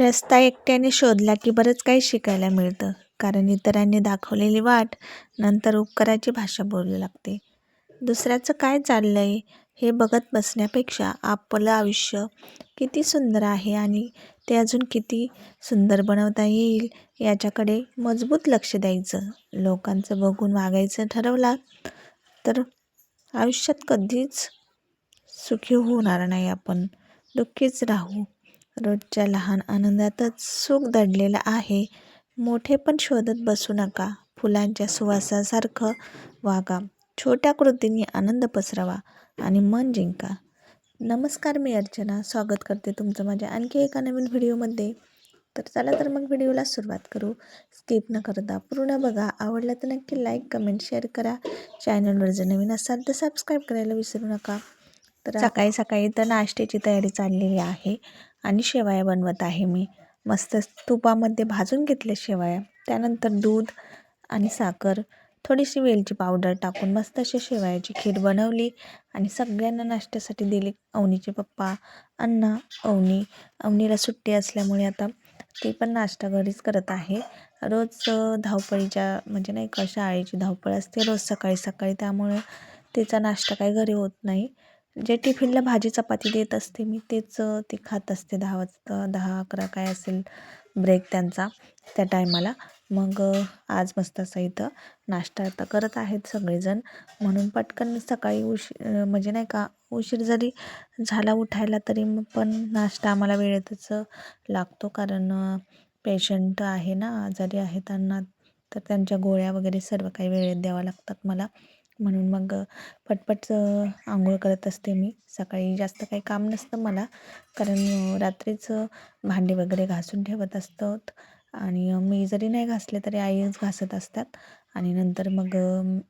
रस्ता एकट्याने शोधला की बरंच काही शिकायला मिळतं. कारण इतरांनी दाखवलेली वाट नंतर उपकाराची भाषा बोलू लागते. दुसऱ्याचं काय चाललं आहे हे बघत बसण्यापेक्षा आपलं आयुष्य किती सुंदर आहे आणि ते अजून किती सुंदर बनवता येईल याच्याकडे मजबूत लक्ष द्यायचं. लोकांचं बघून वागायचं ठरवला तर आयुष्यात कधीच सुखी होणार नाही आपण. दुःखीच राहू. रोजच्या लहान आनंदातच सुख दडलेलं आहे. मोठे पण शोधत बसू नका. फुलांच्या सुवासासारखं वागा. छोट्या कृतींनी आनंद पसरवा आणि मन जिंका. नमस्कार मी अर्चना. स्वागत करते तुमचं माझ्या आणखी एका नवीन व्हिडिओमध्ये. तर चला तर मग व्हिडिओला सुरुवात करू. स्किप न करता पूर्ण बघा. आवडलं तर नक्की लाईक कमेंट शेअर करा. चॅनलवर जर नवीन असाल तर सबस्क्राईब करायला विसरू नका. तर सकाळी सकाळी तर नाश्त्याची तयारी चाललेली आहे. आणि शेवया बनवत आहे मी. मस्त तुपामध्ये भाजून घेतल्या शेवया. त्यानंतर दूध आणि साखर थोडीशी वेलची पावडर टाकून मस्त अशी शेवयाची खीर बनवली आणि सगळ्यांना नाश्त्यासाठी दिली. अवनीचे पप्पा अण्णा अवनी. अवनीला सुट्टी असल्यामुळे आता ती पण नाश्ता घरीच करत आहे. रोज धावपळीच्या म्हणजे नाही का शाळेची धावपळ असते. रोज सकाळी सकाळी त्यामुळे तिचा नाश्ता काही घरी होत नाही. जे टिफिनला भाजी चपाती देत असते मी तेच ती खात असते. दहा वाजता दहा अकरा काय असेल ब्रेक त्यांचा त्या टायमाला मग आज मस्त असं इथं नाश्ता आता करत आहेत सगळेजण. म्हणून पटकन सकाळी उशी म्हणजे नाही का उशीर जरी झाला उठायला तरी मग पण नाश्ता आम्हाला वेळेतच लागतो. कारण पेशंट आहे ना आजारी आहे त्यांना तर त्यांच्या गोळ्या वगैरे सर्व काही वेळेत द्यावं लागतात मला. म्हणून मग पटपट आंघोळ करत असते मी. सकाळी जास्त काही काम नसतं मला कारण रात्रीच भांडी वगैरे घासून ठेवत असतात. आणि मी जरी नाही घासले तरी आईच घासत असतात. आणि नंतर मग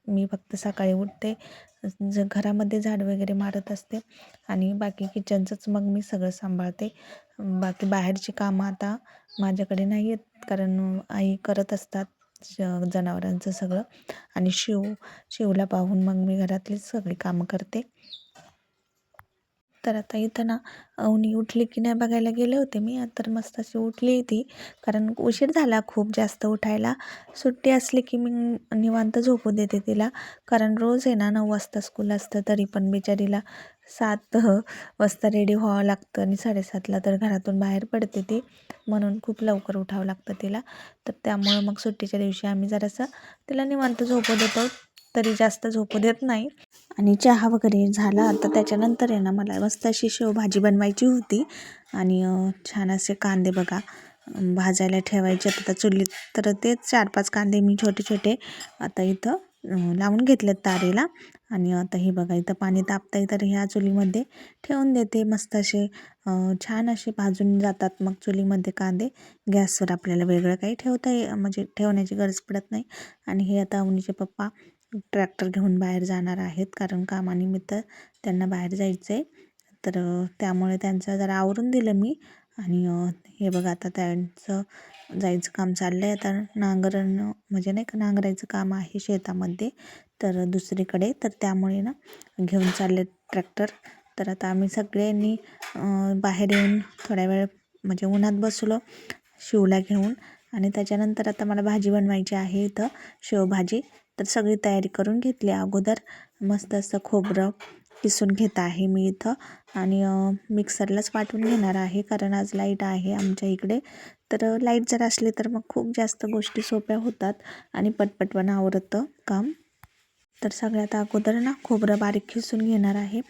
मी फक्त सकाळी उठते ज घरामध्ये झाड वगैरे मारत असते. आणि बाकी किचनचंच मग मी सगळं सांभाळते. बाकी बाहेरची कामं आता माझ्याकडे नाही आहेत कारण आई करत असतात. श जनावरांचं सगळं. आणि शिव शिवला पाहून मग मी घरातलीच सगळी कामं करते. तर आता इथं ना अवनी उठली की नाही बघायला गेले होते मी. तर मस्त अशी उठली ती. कारण उशीर झाला खूप जास्त उठायला. सुट्टी असली की मी निवांत झोपू देते तिला. कारण रोज आहे ना नऊ वाजता स्कूल असतं तरी पण बिचारीला सात वाजता रेडी व्हावं लागतं आणि साडेसातला तर घरातून बाहेर पडते ती. म्हणून खूप लवकर उठावं लागतं तिला. तर त्यामुळं मग सुट्टीच्या दिवशी आम्ही जरासं तिला निवांत झोपू देतो. तरी जास्त झोपू देत नाही. आणि चहा वगैरे झाला. आता त्याच्यानंतर आहे ना मला मस्त अशी शेवभाजी बनवायची होती. आणि छान असे कांदे बघा. भाजायला ठेवायचे. आता चुलीत तर तेच चार पाच कांदे मी छोटे छोटे आता इथं लावून घेतलेत तारेला. आणि आता हे बघा इथं पाणी तापतं तर ह्या चुलीमध्ये ठेवून देते. मस्त असे छान असे भाजून जातात मग चुलीमध्ये कांदे. गॅसवर आपल्याला वेगळं काही ठेवता ये म्हणजे ठेवण्याची गरज पडत नाही. आणि हे आता अवनीचे पप्पा ट्रॅक्टर घेऊन बाहेर जाणार आहेत कारण कामानिमित्त त्यांना बाहेर जायचं आहे तर त्यामुळे त्यांचं जरा आवरून दिलं मी. आणि हे बघा आता त्यांचं जायचं काम चाललं आहे आता नांगरणं म्हणजे नाही का नांगरायचं काम आहे शेतामध्ये. तर दुसरीकडे तर त्यामुळे ना घेऊन चालले ट्रॅक्टर. तर आता आम्ही सगळ्यांनी बाहेर येऊन थोड्या वेळ म्हणजे उन्हात बसलो शिवला घेऊन. आणि त्याच्यानंतर आता मला भाजी बनवायची आहे इथं शेवभाजी. तर सगळी तयारी करून घेतली अगोदर. मस्त असं खोबरं किसून घेत आहे मी इथं. आणि मिक्सरलाच वाटून घेणार आहे कारण आज लाइट आहे आमच्या इकडे. तर लाइट जर असली तर मग खूप जास्त गोष्टी सोप्या होतात आणि पटपट आवरतं काम. तर सगळ्यात अगोदर ना खोबरं बारीक खिसून घेणार आहे.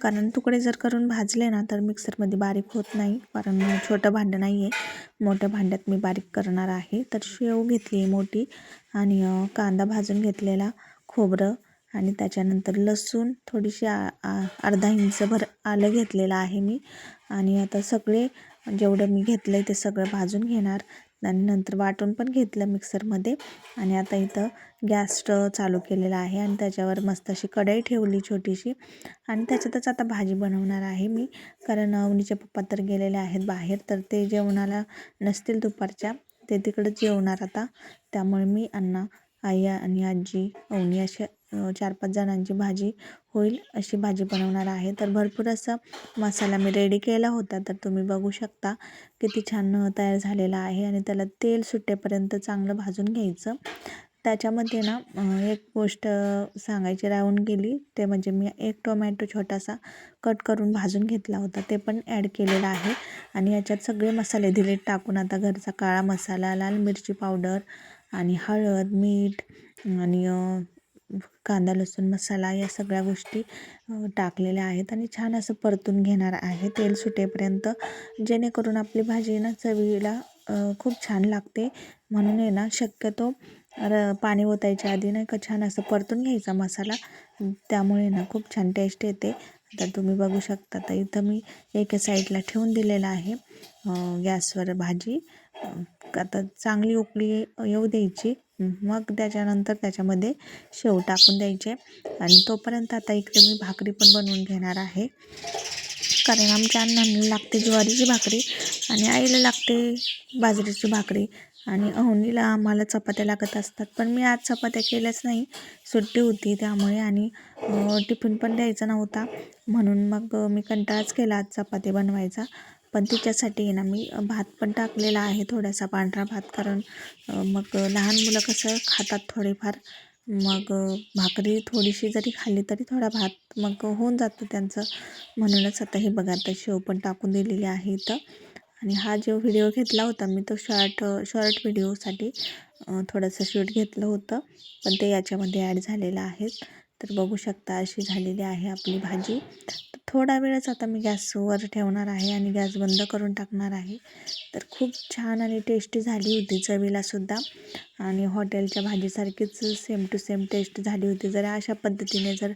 कारण तुकडे जर करून भाजले ना तर मिक्सरमध्ये बारीक होत नाही कारण छोटं भांडं नाही आहे मोठ्या भांड्यात मी बारीक करणार आहे. तर शेव घेतली आहे मोठी आणि कांदा भाजून घेतलेला खोबरं. आणि त्याच्यानंतर लसूण थोडीशी आ अर्धा इंचभर आलं घेतलेलं आहे मी. आणि आता सगळे जेवढं मी घेतलं आहे ते सगळं भाजून घेणार. आणि नंतर वाटून पण घेतलं मिक्सरमध्ये. आणि आता इथं गॅस चालू केलेला आहे आणि त्याच्यावर मस्त अशी कढई ठेवली छोटीशी. आणि त्याच्यातच आता भाजी बनवणार आहे मी. कारण अवनीचे पप्पा तर गेलेले आहेत बाहेर तर ते जेवणाला नसतील दुपारच्या. ते तिकडंच जेवणार आता. त्यामुळे मी अण्णा आई आणि आजी अवनी अशा चार पाच जणांची भाजी होईल अशी भाजी बनवणार आहे. तर भरपूर असा मसाला मी रेडी केला होता. तर तुम्ही बघू शकता किती छान तयार झालेला आहे आणि त्याला तेल सुटेपर्यंत चांगलं भाजून घ्यायचं. त्याच्यामध्ये ना एक गोष्ट सांगायची राहून गेली. ते म्हणजे मी एक टोमॅटो छोटासा कट करून भाजून घेतला होता. ते पण ॲड केलेलं आहे. आणि याच्यात सगळे मसाले दिले टाकून आता घरचा काळा मसाला लाल मिरची पावडर आणि हळद मीठ आणि कांदा लसूण मसाला या सगळ्या गोष्टी टाकलेल्या आहेत आणि छान असं परतून घेणार आहे. तेल सुटेपर्यंत जेणेकरून आपली भाजी ना चवीला खूप छान लागते. म्हणून आहे ना शक्यतो र पाणी ओतायच्या आधी नाही का छान असं परतून घ्यायचा मसाला. त्यामुळे ना खूप छान टेस्ट येते. तर तुम्ही बघू शकता तर इथं मी एका साईडला ठेवून दिलेलं आहे गॅसवर भाजी. आता चांगली उकळी येऊ द्यायची. मग त्याच्यानंतर त्याच्यामध्ये शेव टाकून द्यायचे. आणि तोपर्यंत आता इकडे मी भाकरी पण बनवून घेणार आहे. कारण आमच्या अण्णांना लागते ज्वारीची भाकरी आणि आईला लागते बाजरीची भाकरी. आणि अहुनीला आम्हाला चपात्या लागत असतात. पण मी आज चपात्या केल्याच नाही. सुट्टी होती त्यामुळे आणि टिफिन पण द्यायचा नव्हता. म्हणून मग मी कंटाळाच केला आज चपाती बनवायचा. पण तिच्यासाठी ना मी भात पण टाकलेला आहे थोडासा पांढरा भात. कारण मग लहान मुलं कसं खातात थोडेफार. मग भाकरी थोडीशी जरी खाल्ली तरी थोडा भात मग होऊन जातो त्यांचं. म्हणूनच आता हे बघा आता शेव पण टाकून दिलेली आहे इथं. आणि हा जो व्हिडिओ घेतला होता मी तो शॉर्ट शॉर्ट व्हिडिओसाठी थोडंसं शूट घेतलं होतं. पण ते याच्यामध्ये ॲड झालेलं आहे. तर बघू शकता अशी झालेली आहे आपली भाजी. तर थोडा वेळच आता मी गॅसवर ठेवणार आहे आणि गॅस बंद करून टाकणार आहे. तर खूप छान आणि टेस्टी झाली होती चवीलासुद्धा आणि हॉटेलच्या भाजीसारखीच सेम टू सेम टेस्ट झाली होती. जर अशा पद्धतीने जर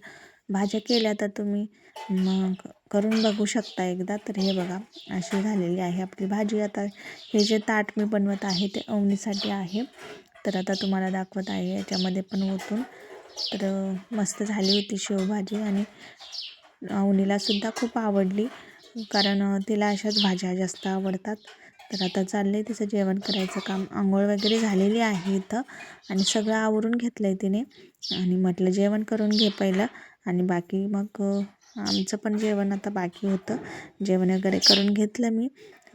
भाज्या केल्या तर तुम्ही मग करून बघू शकता एकदा. तर हे बघा अशी झालेली आहे आपली भाजी. आता हे जे ताट मी बनवत आहे ते अवनीसाठी आहे. तर आता तुम्हाला दाखवत आहे याच्यामध्ये पण ओतून. तर मस्त झाली होती शेवभाजी आणि अवनीलासुद्धा खूप आवडली. कारण तिला अशाच भाज्या जास्त आवडतात. तर आता चाललं आहे तिचं जेवण करायचं काम. आंघोळ वगैरे झालेली आहे इथं. आणि सगळं आवरून घेतलं आहे तिने. आणि म्हटलं जेवण करून घे पहिलं. आणि बाकी मग आमचं पण जेवण आता बाकी होतं. जेवण वगैरे करून घेतलं मी.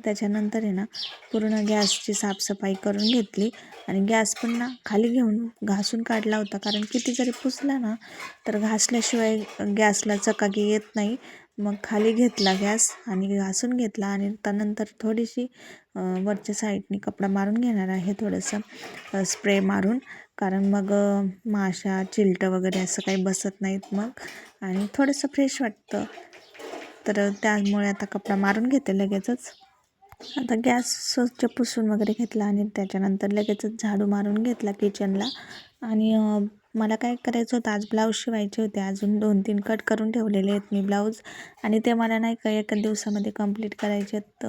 त्याच्यानंतर आहे ना पूर्ण गॅसची साफसफाई करून घेतली. आणि गॅस पण ना खाली घेऊन घासून काढला होता. कारण किती जरी पुसला ना तर घासल्याशिवाय गॅसला चकाकी येत नाही. मग खाली घेतला गॅस आणि घासून घेतला. आणि त्यानंतर थोडीशी वरच्या साईडने कपडा मारून घेणार आहे. थोडंसं स्प्रे मारून. कारण मग माशा चिलटं वगैरे असं काही बसत नाहीत मग. आणि थोडंसं फ्रेश वाटतं. तर त्यामुळे आता कपडा मारून घेते लगेचच. आता गॅस स्वच्छ पुसून वगैरे घेतला आणि त्याच्यानंतर लगेचच झाडू मारून घेतला किचनला आणि मला काय करायचं होतं आज ब्लाऊज शिवायचे होते. अजून दोन तीन कट करून ठेवलेले आहेत मी ब्लाऊज आणि ते मला नाही का एका दिवसामध्ये कंप्लीट करायचे आहेत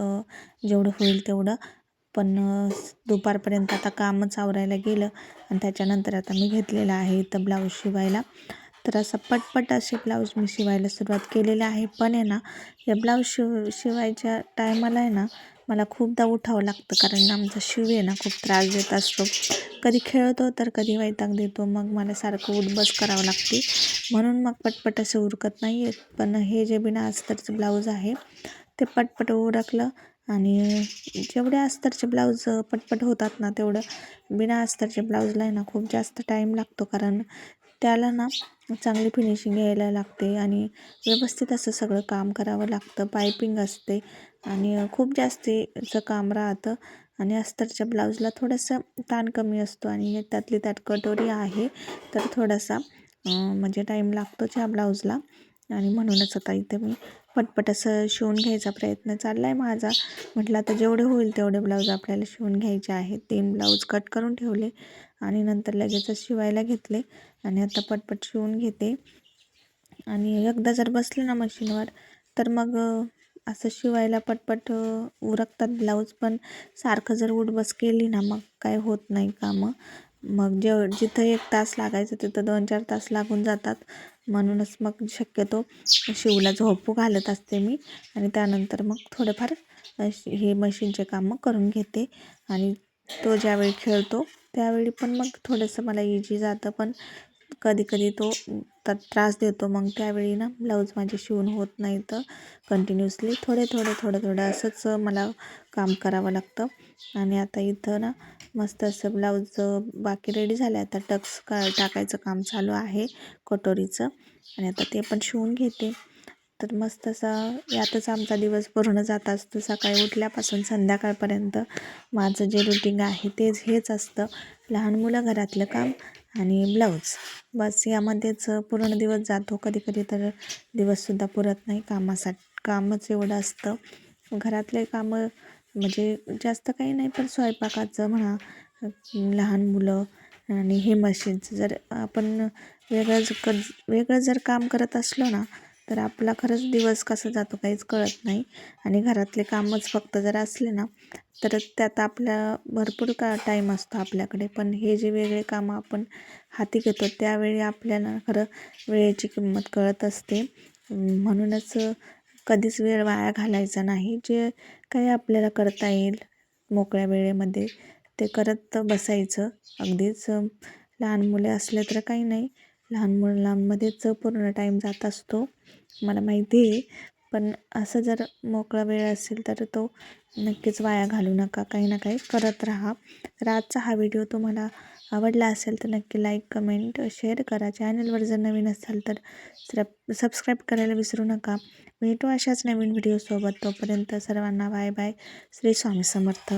जेवढं होईल तेवढं. पण दुपारपर्यंत आता कामच आवरायला गेलं आणि त्याच्यानंतर आता मी घेतलेलं आहे इथं ब्लाऊज शिवायला. तर असं पटपट असे ब्लाऊज मी शिवायला सुरुवात केलेली आहे. पण आहे ना या ब्लाऊज शिव शिवायच्या टायमाला आहे ना मला खूपदा उठावं लागतं. कारण आमचा शिव आहे ना खूप त्रास देत असतो. कधी खेळतो तर कधी वैताग देतो. मग मला सारखं उठबस करावं लागते. म्हणून मग पटपट असे उरकत नाही आहेत पण हे जे बिना अस्तरचं ब्लाऊज आहे ते पटपट उरकलं. आणि जेवढे अस्तरचे ब्लाऊज पटपट होतात ना तेवढं बिना अस्तरचे ब्लाऊजला आहे ना खूप जास्त टाईम लागतो. कारण त्याला ना चांगली फिनिशिंग यायला लागते आणि व्यवस्थित असं सगळं काम करावं लागतं. पायपिंग असते आणि खूप जास्तीचं काम राहतं. आणि अस्तरच्या ब्लाऊजला थोडंसं ताण कमी असतो आणि त्यातली त्यात कटोरी आहे तर थोडासा म्हणजे टाईम लागतोच ह्या ब्लाऊजला आणि म्हणूनच आता इथे मी पटपट असं शिवून घ्यायचा प्रयत्न चालला आहे माझा. म्हटलं आता जेवढे होईल तेवढे ब्लाऊज आपल्याला शिवून घ्यायचे आहेत. तीन ब्लाऊज कट करून ठेवले आणि नंतर लगेचच शिवायला घेतले आणि आता पटपट शिवून घेते. आणि एकदा जर बसले ना मशीनवर तर मग असं शिवायला पटपट उरकतात ब्लाऊज. पण सारखं जर उठबस केली ना मग काय होत नाही कामं. मग जेव जिथं एक तास लागायचं तिथं दोन चार तास लागून जातात. म्हणूनच मग शक्यतो शिवला झोपू घालत असते मी. आणि त्यानंतर मग थोडेफार हे मशीनचे कामं करून घेते. आणि तो ज्यावेळी खेळतो त्यावेळी पण मग थोडंसं मला इजी जातं. पण कधी कधी तो तर त्रास देतो. मग त्यावेळी ना ब्लाऊज माझे शिवून होत नाही तर कंटिन्युअसली थोडे थोडे थोडं थोडं असंच मला काम करावं लागतं. आणि आता इथं ना मस्त असं ब्लाऊज बाकी रेडी झालं. आता टक्स का टाकायचं काम चालू आहे कटोरीचं. आणि आता ते पण शिवून घेते. तर मस्त असा यातच आमचा दिवस पूर्ण जात असतो. सकाळी उठल्यापासून संध्याकाळपर्यंत माझं जे रुटीन आहे तेच हेच असतं. लहान मुलं घरातलं काम आणि ब्लाऊज. बस यामध्येच पूर्ण दिवस जातो. कधी कधी तर दिवससुद्धा पुरत नाही कामासाठी कामच एवढं असतं. घरातले कामं म्हणजे जास्त काही नाही पण स्वयंपाकाचं म्हणा लहान मुलं आणि हे मशीनचं जर आपण वेगळं ज क वेगळं जर काम करत असलो ना तर आपला खरंच दिवस कसं जातो काहीच कळत नाही. आणि घरातले कामच फक्त जर असले ना तर त्यात आपल्या भरपूर का टाईम असतो आपल्याकडे. पण हे जे वेगळे कामं आपण हाती घेतो त्यावेळी आपल्याला खरं वेळेची किंमत कळत असते. म्हणूनच कधीच वेळ वाया घालायचा नाही. जे काही आपल्याला करता येईल मोकळ्या वेळेमध्ये ते करत बसायचं. अगदीच लहान मुले असले तर काही नाही. लहान मुलांमध्येच पूर्ण टाईम जात असतो मला माहिती आहे. पण असं जर मोकळा वेळ असेल तर तो नक्कीच वाया घालू नका काही ना काही करत राहा. तर आजचा हा व्हिडिओ तुम्हाला आवडला असेल तर नक्की लाईक कमेंट शेअर करा. चॅनलवर जर नवीन असाल तर सब सबस्क्राईब करायला विसरू नका. भेटू अशाच नवीन व्हिडिओसोबत तोपर्यंत सर्वांना बाय बाय श्री स्वामी समर्थ.